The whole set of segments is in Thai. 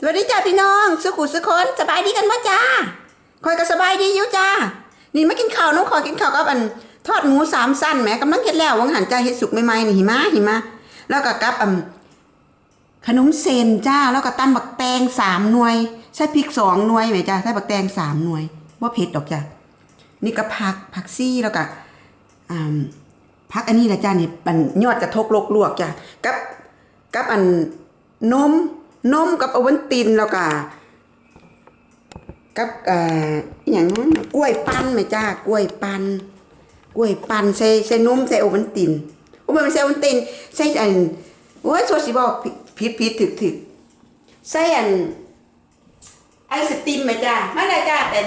สวัสดีจ้าพี่น้อง สุขุสุคนสบายดีกันมั้จ้าคอยก็สบายดีอยู่จ้า นี่มากินข้าวน้องขอกินข้าวกับอัน ทอดหมูสามสั้นแหมกำลังเฮ็ดแล้ววังหันจ้าเฮ็ดสุกใหม่ๆนี่หิมะหิมะแล้วก็กับอันขนมเซนจ้า แล้วก็ตำบักแตงสามหน่วยใส่พริกสองหน่วยไหมจ้าใส่บักแตงสามหน่วยว่าเผ็ดดอกจ้านี่ก็ผักผักซี่แล้วก็อ่าผักอันนี้แหละจ้านี่ปันยอดกระทกลวกจ้ากับกับอันนม นมกับอวันตินแล้วก็กับเอ่ออย่างนั้นกล้วยปั้นไหมจ้ากล้วยปั้นกล้วยปั้นใส่ใส่นมใส่อวันตินโอ้ไม่ใส่อวันตินใส่อันโอ้ยโซสิบอกผิดผิดถึกถึกใส่อันไอศติมไหมจ้ามาเลยจ้าแต่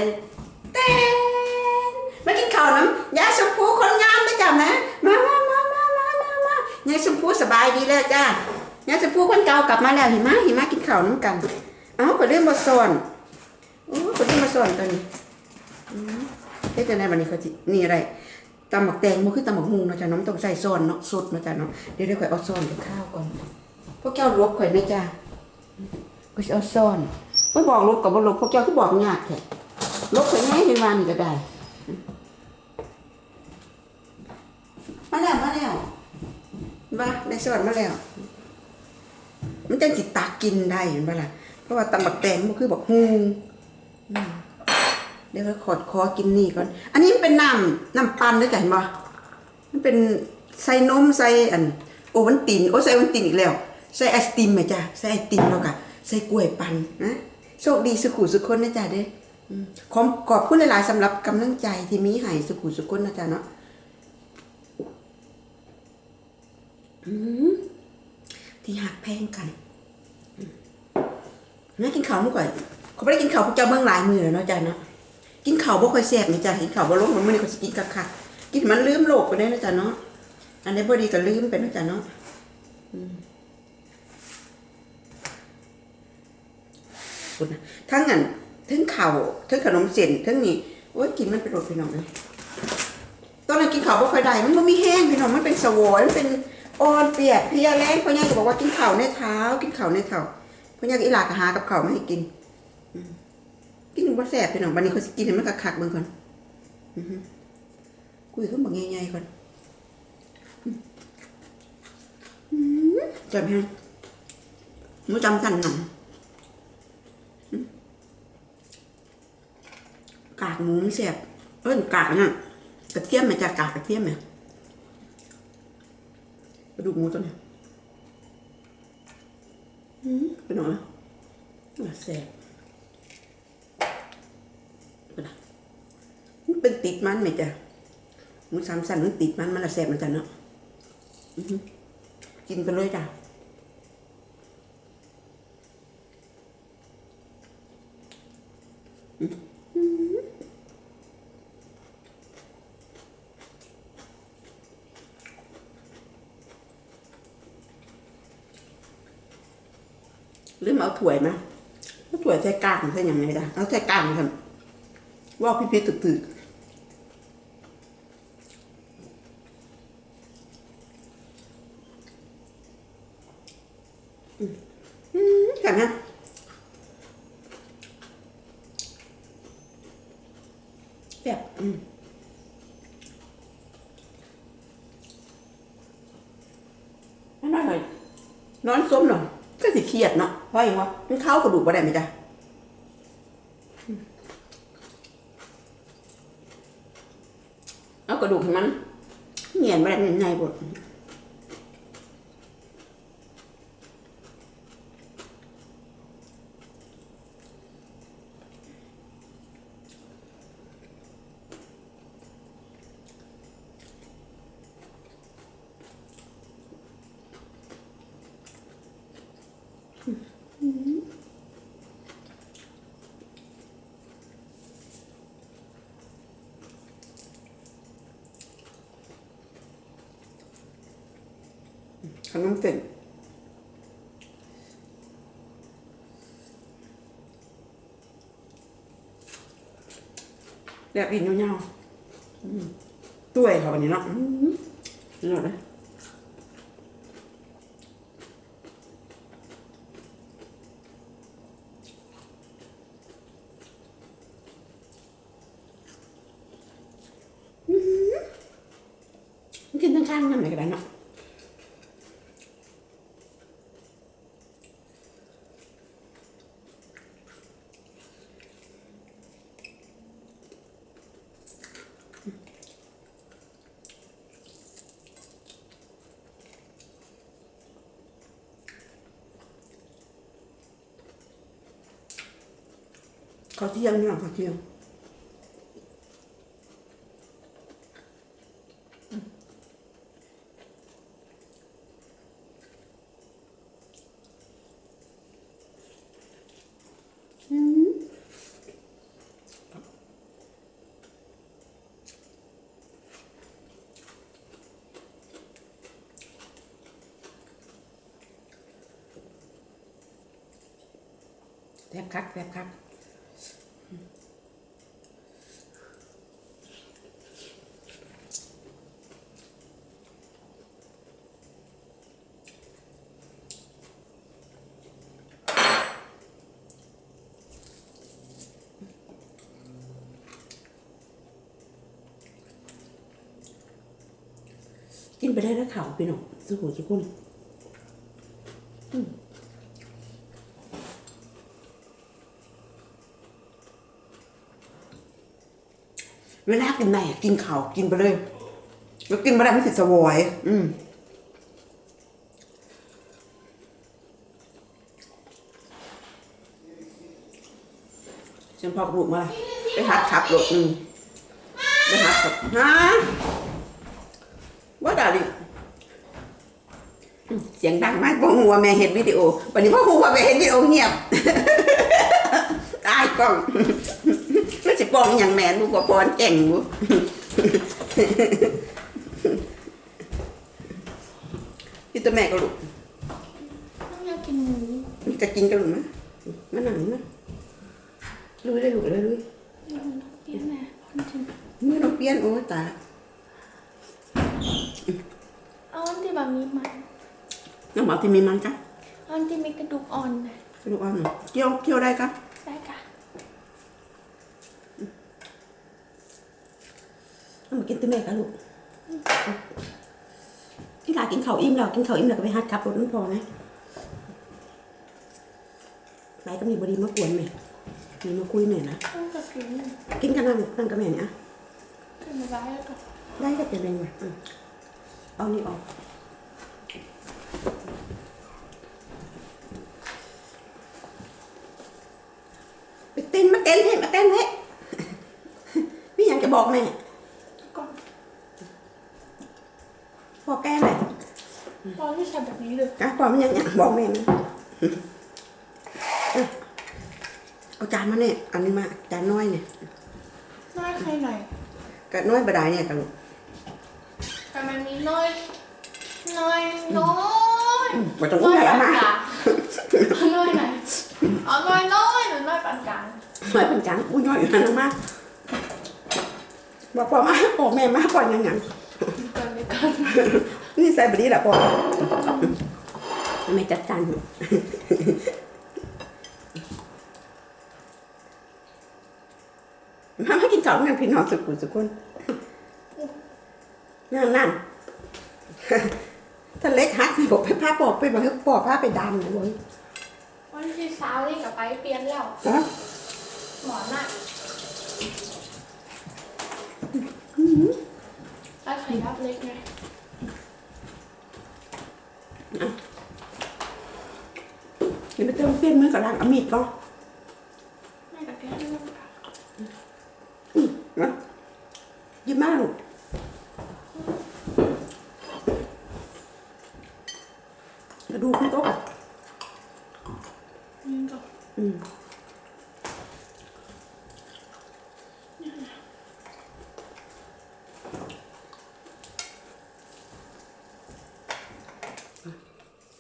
แต่มากินข้าวน้ำยาชมพูคนงามไหมจ้านะมามามามามามายาชมพูสบายดีแล้วจ้า ยายชมพู่คนเก่ากลับมาแล้วหิมะหิมะกินข้าวน้ำกัน เอ้าก็เรื่องมาสอนโอ้ก็เรื่องมาสอนตอนนี้เฮ้ยแต่ในวันนี้เขาจินี่อะไรตำหมักแตงมันคือตำหมักฮุงนาะจ้ะน้องต้องใส่ซอนเนาะสดนาะจ้ะเนาะเดี๋ยวเดี๋ยวข่อยเอาซอนกับข้าวก่อนพวกเจ้าลวข่อยนะจ้ะก็จะเอาซอนไม่บอกลวกับบ่ลวกพวกเจ้าก็บอกยากแค่ลวกข่อยง่ายในวันก็ได้มาแล้วมาแล้วมาได้สอนมาแล้ว มันจังสิตักกินได้เห็นปะล่ะเพราะว่าตำบักแตงมันคือบักฮูเดี๋ยวก็ขอดคอกินนี่ก่อน อันนี้มันเป็นน้ำน้ำปั่นด้วยจ้ะเห็นปะมันเป็นใส่นมใส่อัน โอวันตินโอ้ใส่อวันตินอีกแล้ว ใส่ไอศติมไหมจ้ะใส่ไอติมแล้วก็ใส่กล้วยปั่นนะโชคดีสุขุสุขคนนะจ๊ะเด้ออืมขอขอบคุณหลายๆสำหรับกำลังใจที่มีให้สุขุสุขคนนะจ๊ะเนาะอือ ที่หักแพงกันอืมแม่กินข้าวมื้อก่อนเขาไม่ได้กินข้าวพวกเจ้าเมืองหลายมือเนาะจ้ะเนาะกินข้าวบ่ค่อยแซ่บนี่จ้ะกินข้าวบ่ลงมันมื้อนี้เขาสิกินคักๆกินมันลืมโลกไปได้นะจ้ะเนาะอันนี้บ่ดีก็ลืมไปนะจ้ะเนาะคุณนะทั้งอันทั้งข้าวทั้งขนมเส้นทั้งนี่โอ้ยกินมันเป็นรสพี่น้องเลยตอนนั้นกินข้าวบ่ค่อยได้มันบ่มีแห้งพี่น้องมันเป็นสวอยมันเป็น อ่อนเปียกเพียแรงพ่อใหญ่ก็บอกว่ากินข้าวในเท้ากินข้าวในเท้าพ่อใหญ่ก็อีหลากหากับข้าวมาให้กินกินบ่แซ่บพี่น้องบัดนี้เขาสิกินให้มันคักๆเบิ่งก่อนคุยเขึ้นบักใหญ่ๆก่อนอืมจำแฮงหมูจำสั่นหนังกากหมูมันแซ่บเอิ้นกากน่ะกระเทียมมาจากกากกระเทียมเนี่ย ระดูกหมูตัวเนี้ยอืมเป็นหน่อยน่าแซ่บนะมันเป็นติดมันไหมจ๊ะหมูสามสันมันติดมันมันละแซ่บมือนกันเนาะกินไปเลยจ้ะอื้อหือ ลืมเอาถ้วยมาเอาถ้วยใส่กลางใส่หยังไงจ้ะเอาใส่กลางกันว่าพี่พี่ตึกตึกอืมอืมกันนะแบบอืมนั่นหน่อยนอนส้มหน่อย ก็สิเครียดเนาะเพราะอย่างว่ามันเข้ากระดูกบ่ได้ไหมจ๊ะเอากระดูกของมันเหนียนบ่ได้มันในบ ขนมเส้นแบบอีกเงาๆอืมตัวยเขาวันนี้เนาะอืมนี่หน่อยนะช่างๆนั่นไหนก็ได้เนาะ ขอเที่ยงนี่หรอขอเที่ยง แทบคักแทบคักกินไปได้แล้วข่าวพี่น้องสุขุสุขุนอืม เวลากินไหนอะกินข่าวกินไปเลย แล้วกินไปได้ไม่ติดสวอยอืมฉันพอกลูกมา ไปหัดขับรถอืมไปหัดขับฮะว่าด่าดิอืมเสียงดังมากพ่อหัวาแม่เห็นวิดีโอ วันนี้พ่อหัวาแม่เห็นวิดีโอเงียบตายกล้องไม่ สิปองอย่างแม่ลูกก็ปอนเก่งบุพี่ตัวแม่ก็ลูกต้องอยากกินหมูจะกินกันหรือมั้ยมันหนังนะลุยเลยลูกเลยลุยเดี๋ยวมันต้องเปลี่ยนแม่คนชิมมือน้องเปี้ยนโอ้ยตายเอาอันที่แบบมีมันน้องหมอที่มีมันจ้ะเอาอันที่มีกระดูกอ่อนนะลูกอ่อนเกี่ยวเกี่ยวได้ครับได้ค่ะ เอามา กินตัวแม่กันลูกกินหลากินข้าวอิ่มแล้วกินข้าวอิ่มแล้วก็ไปหัดขับรถนั่นพอนะไหนก็มีบดีมากวนแม่มีมาคุยแม่นะต้องกับกินกินกันนั่งนั่งกับแม่เนี่ยอะกินมาได้แล้วก็ได้ก็เป็นไงวะอืมเอานี่ออกไปเต้นมาเต้นให้มาเต้นให้พี่ยังจะบอกแม่ ก่อน บ อกแกเลยตอนที่ใส่แบบนี้เลยอะปอมันยังอยากบอกแม่มันอะเอาจานมาเนี่ยอันนี้มาจานน้อยเนี่ยน้อยใครหน่อยกะน้อยบดายเนี่ยกันลูกแต่มันมีน้อยน้อยน้อยมาต้องอุ้มแล้วมาเอาน้อยไหนเอาน้อยน้อยหรือน้อยปานกลางน้อยเป็นจังอุ้ยน้อยอยู่นั่นมาบอกปอมาบอกแม่มาปอยังยัง ก่อนเลยก่อนนี่ใส่บดีแหละปอไม่จัดการอยู่มามากินข้าวกันพี่น้องสุกุสุกุนนั่นนั่นถ้าเล็กฮักบอกไปพาปอกไปบอกให้ปอกพาไปดำเลยวันที่เช้านี่กับไปเปลี่ยนแล้วฮะหมอนอะ ได้ไข่ยับเล็กไงเดี๋ยวไปเติมเปรี้ยวมือกับล้างเอามีดก็แม่กับแกเรื่องค่ะ นะยิ้มมากลูกกระดูกคุณโต๊ะ นี่ก็ อืม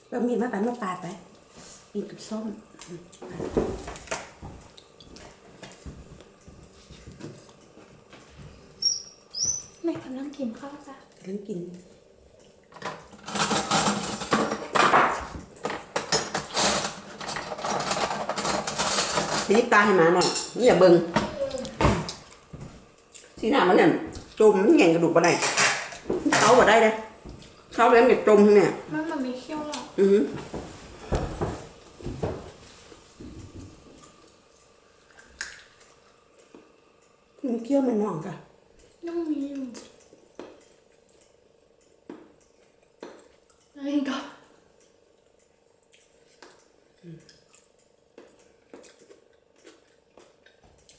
เรามีดมาไปมาปาดไปมีดกับส้มแม่กำลังกินข้าวจ้ะงั้นกินทีนี้ตาให้หมาหน่อยนี่อย่าเบิ่งสีหน้ามันเนี่ยจมมันแง่งกระดูกบ่ได้เขาบ่ได้เลยเข้าแล้วมันจมเนี่ยมันมันไม่เคี้ยวหร อกอือหือมันเคี้ยวมันนองกะ ยังมีอยู่อะไรก็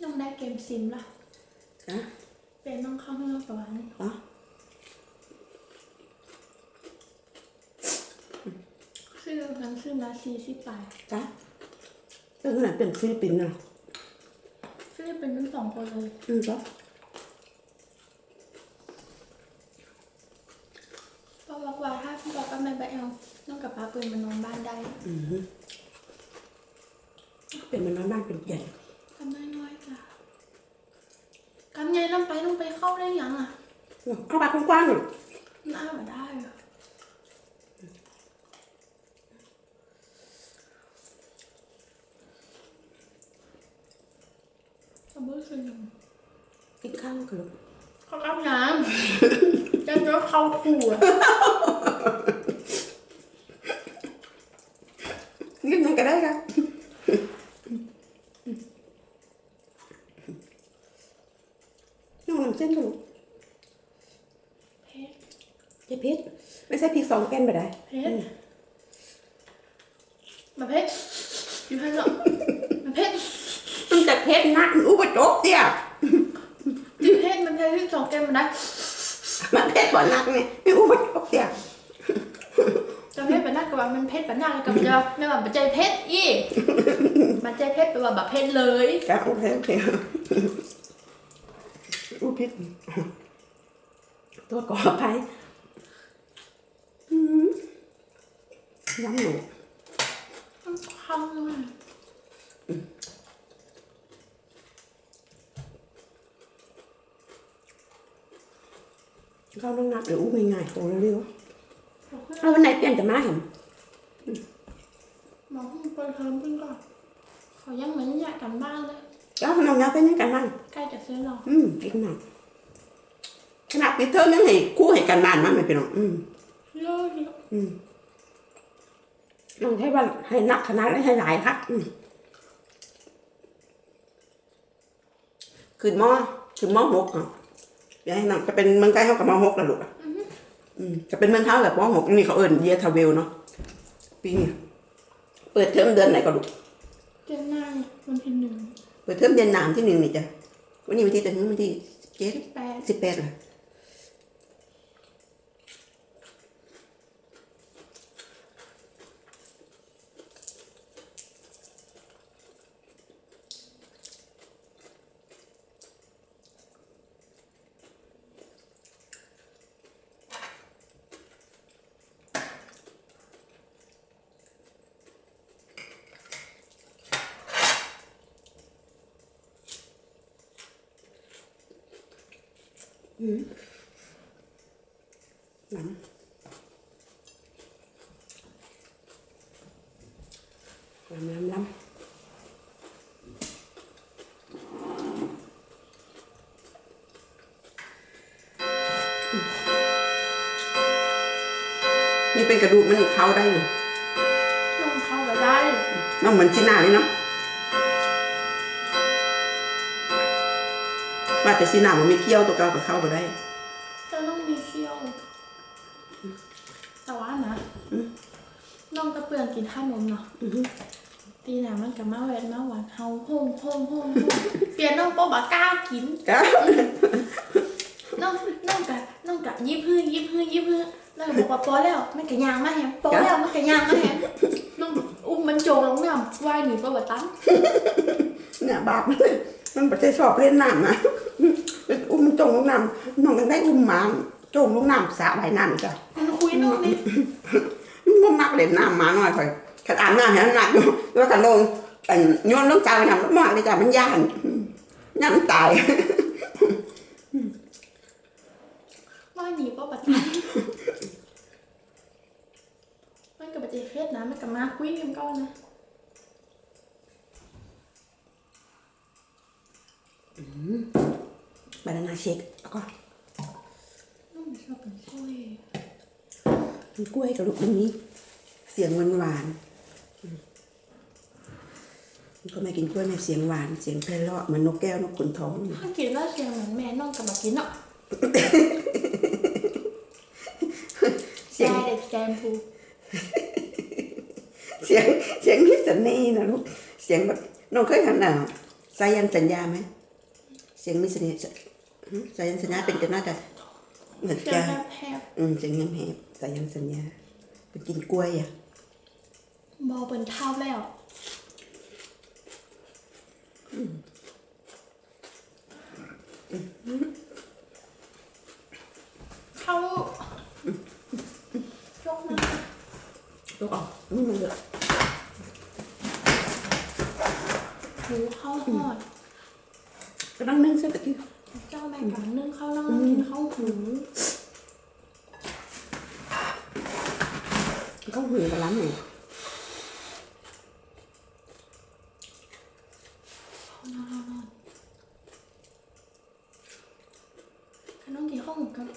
น้องได้เกมซิมละ จ้ะ เป็นน้องเข้าให้น้องประมาณนี้ อ๋อ ซื้อหนังซื้อมา สี่สิบปลายจ้ะเป็นขนาดเป็นฟิลิปปินส์นะซื้อเป็นทั้งสองคนเลยอืมจ้ะเพราะบอกว่าถ้าพี่บอกก็ไม่ไปเอาน้องกับป้าเปิดมานอนบ้านได้อือหือเป็นมันน้อยบ้านเป็นใหญ่ทำได้น้อยจ้ะกำไงลำไปต้องไปเข้าได้ยังอะเข้าไปกว้างๆหน่อยน่ามาได้อะ สมมติคือยังกินข้าวกันลูกเขารับน้ำจะเจอเขาขู่อะ กินยังก็ได้ค่ะน้องน้ำเส้นกันลูก เพชร เจ๊เพชรไม่ใช่พริกสองแกนไปได้ เพชรมาเพชรอยู่ให้หรอมาเพชร มันแต่เพชรนักมันอุปจบเตี้ย อยู่เพชรมันเพชรที่สองแก มมันได้มันเพชรบ่นักเนี่ยไม่อุปจบเตี้ยจะเพชรเป็นหน้ากับว่ามันเพชรเป็นหน้าแล้วกับเจอไม่ว่าบัจใจเพชรอีบัจใจเพชรแปลว่าแบบเพชรเลยจ้ะโอเคโอเคอุพิษตัวก่อไปอืมย้ำหนูมันคังเลย เข้าต้องนับเดี๋ยวอู้ง่ายๆโอ้เร็วบอกว่าๆเอาวันไหนเปลี่ยนจะมาเห็นหมอเพิ่งเปิดเทอมเพิ่งก่อนขอยังเหมือนอยากกันบ้านเลยแล้วน้องนับเป็นยังกันบ้างใกล้จะซื้อหรออืมอีกหน่อยขนาดปีเทอมยังให้คู่ให้กันบ้านมั้งไม่เป็นหรอกอืมเยอะเยอะอืมลองให้ว่าให้หนักขนาดให้หลายครับอืมขึ้นมอขึ้นมอหกอะ อย่าให้หนักจะเป็นเมืองไทยเขากับมอหกแล้วลูกอะอืมจะเป็นเมืองไทยแบบมอหกนี่เขาเอิญเยียทาเวลเนาะปีนี้เปิดเทอมเดือนไหนก็ลูกเดือนหน้าวันที่หนึ่งเปิดเทอมเดือนหนามที่หนึ่งนี่จ้ะวันนี้วันที่จะถึงวันที่เจ็ดแปดสิบแปดเลยหนังลำลำลำนี่เป็นกระดูกมันอีกเข้าได้อยู่น้องเข้าไปได้น้องเหมือนชินาเลยเนาะ แต่ชินามันไม่เคี้ยวตัวเก่ากับเข้าไปได้จะต้องมีเคี้ยว แต่ว่านะน้องกระเปื่อนกินขนมเนาะอือฮึตีหนามันกับมาแหวนมาหวานเฮาโฮมโฮมโฮมโฮมเปลี่ยนน้องโป๊บะกล้ากินจ้ะน้องน้องกะน้องกะยิบฮื้อยิบฮื้อยิบฮื้อแล้วก็บอกว่าพอแล้วมันกะยางมาแฮมพอแล้วมันกะยางมาแฮมน้องอุ้มมันโจงลงน้ำว่ายหนีปะวะตั้งเนี่ยบาปเลยมันปัจจัยชอบเล่นน้ำนะ อุ้มจงลงน้ำน้องยังได้อุ้มหมาจงลงน้ำสระว่ายน้ำจ้ะมันคุยนองนี่มันมักเล่นน้ำหมาหน่อยค่อยขันอาบน้ำเห็นหนักอยู่แล้วขันลงอันโยนลงใจน้ำมากเลยจ้ะมันย่านย่านตายว่าหนีปะวะตั้งมันกับปัจเจเพศนะมันกับมาคุยกันก่อนนะ บานานาเชคแล้วก็น้องชอบเป็นช่วยกินกล้วยกับลูกตรงนี้ เสียงหวานหวานๆอืมก็ไม่กินกล้วยแม่เสียงหวาน เสียงไพเราะเหมือนนกแก้วนกขุนทองถ้ากินแล้วเสียงเหมือนแม่น้องกับมากินเนาะเสียงแม่เด็กแซมพูเสียงเสียงมีเสน่ห์นะลูกเสียงแบบน้องเคยทำหนาวสายันสัญญาไหมเสียงมีเสน่ห์หึ สายันสัญญาเป็นกันน่าจะเหมือนเสียกังนแบบแหบอืมเสียงยังแหบสายันสัญญาเป็นกินกล้วยอะบอเปินเท่าแล้วเข้ายกมาลูกออกนี่มันเยอะหูเข้าหอดก็ต้องนึ่งเส้นตะกี้ เจ้าแม่กับนึ่งเข้าแล้วก็กินเข้าหูก็หือกับร้านไหนขนมกินข้าวหมูกับ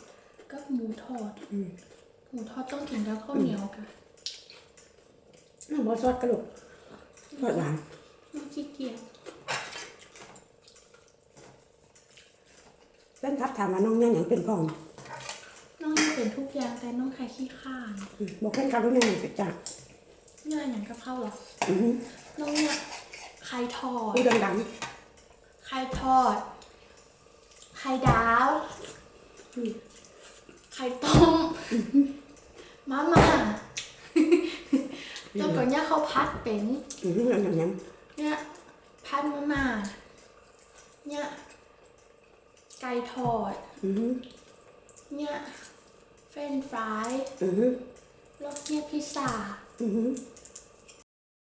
กับหมูทอดหมูทอดต้องกินกับข้าวเหนียวกันน้ำบอซอสกระดูกทอดหวาน น้องขี้เกียจ แฟนครับถามว่าน้องเนี่ยอย่างเป็นพ่องน้องเป็นทุกอย่างแต่น้องใครขี้ข้านอืมบอกแฟนครับว่าเนี่ยอย่างเป็นจักเนี่ยอย่างกับข้าวเหรออือหือน้องเนี่ยไข่ทอดพูดดังไข่ทอด ไข่ดาว ไข่ต้ม มาม่าแล้วก็เนี่ยเขาพัดเป็น ๆอือหืออย่างอย่างอย่างเนี่ยพัดมาม่าเนี่ย ไก่ทอด อือหือเนี่ยเฟรนช์ฟราย อือหือแล้วเนี่ยพิซซ่า อือหือ